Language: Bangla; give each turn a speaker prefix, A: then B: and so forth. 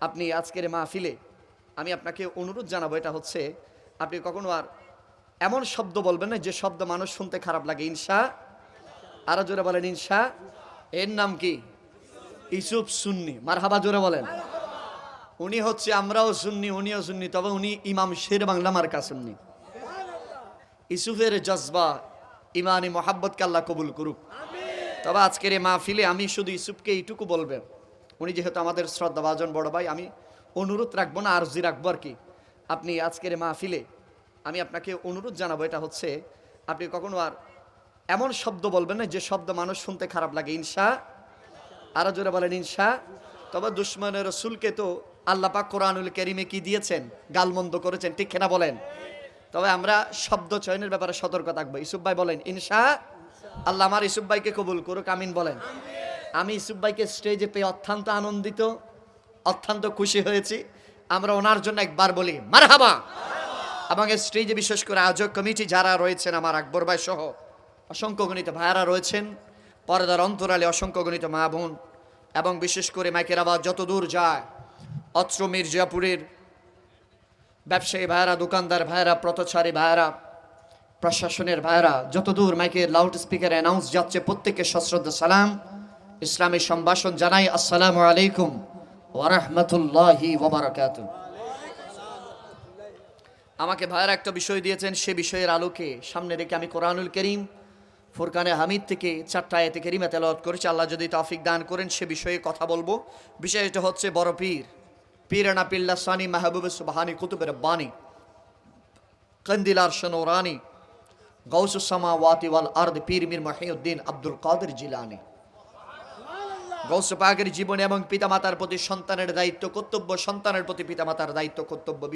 A: আপনি আজকের মাহফিলে আমি আপনাকে অনুরোধ জানাব, এটা হচ্ছে আপনি কখনো আর এমন শব্দ বলবেন না যে শব্দ মানুষ শুনতে খারাপ লাগে। ইনসা আরও জোরে বলেন ইনসা এর নাম কি? ইসুফ সুন্নি। মারহাবা জোরে বলেন। উনি হচ্ছে আমরাও সুন্নি, উনিও সুন্নি, তবে উনি ইমাম শের বাংলা মার্কা সুন্নি। ইসুফের জজবা ইমানি মোহাব্বতকে আল্লাহ কবুল করুক। তবে আজকের এই মাহফিলে আমি শুধু ইসুফকে এইটুকু বলবেন উনি যেহেতু আমাদের শ্রদ্ধাভাজন বড় ভাই, আমি অনুরোধ রাখব না, আরজি রাখব আর কি। আপনি আজকের মাহফিলে আমি আপনাকে অনুরোধ জানাব, এটা হচ্ছে আপনি কখনো আর এমন শব্দ বলবেন না, যে শব্দ মানুষ শুনতে খারাপ লাগে ইনসা আরও জোরে বলেন ইনসা তবে দুশ্মনের রসুলকে তো আল্লাহ পাক কোরআনুল কেরিমে কি দিয়েছেন? গালমন্দ করেছেন, ঠিক না বলেন? তবে আমরা শব্দ চয়নের ব্যাপারে সতর্ক থাকব। ইসুফ ভাই বলেন ইনসা আল্লাহ আমার ইসুফ ভাইকে কবুল করুক, আমিন বলেন। আমি ইসুফ ভাইকে স্টেজে পেয়ে অত্যন্ত আনন্দিত, অত্যন্ত খুশি হয়েছি। আমরা ওনার জন্য একবার বলি, মারহাবা! এবং স্টেজে বিশেষ করে আয়োজক কমিটি যারা রয়েছেন, আমার আকবর ভাই সহ অসংখ্য গণিত ভাইয়ারা রয়েছেন, পর্দার অন্তরালে অসংখ্য গণিত মা বোন, এবং বিশেষ করে মাইকের আবার যত দূর যায়, অত্র মির্জাপুরের ব্যবসায়ী ভাইয়েরা, দোকানদার ভাইয়েরা, পথচারী ভাইয়েরা, প্রশাসনের ভাইয়েরা যতদূর মাইকের লাউড স্পিকার অ্যানাউন্স যাচ্ছে, প্রত্যেককে সশ্রদ্ধ সালাম। ইসলামী সম্ভাষণ জানাই, আসসালামু আলাইকুম ওরহমতুল্লাহি ওবরাকাত আমাকে ভাইয়েরা একটা বিষয় দিয়েছেন, সে বিষয়ের আলোকে। সামনে রেখে আমি কোরআনুল করিম, ফুরকানে হামিদ থেকে চারটা আয়াতে কেরিমা তেলাওয়াত করেছি। আল্লাহ যদি তৌফিক দান করেন, সে বিষয়ে কথা বলব। বিষয়টা হচ্ছে, বড় পীর। পীরানা পিল্লা সানি মাহবুব সুবাহানি কুতুবের বাণী কন্দিলার শনোরানি গৌসুসামা ওয়াতি ওয়াল আর্দ পীর মির মহিউদ্দিন আব্দুল কাদের জিলানি। গৌস পাকের জীবনে এবং পিতামাতার প্রতি সন্তানের দায়িত্ব কর্তব্য সন্তানের প্রতি পিতামাতার দায়িত্ব কর্তব্য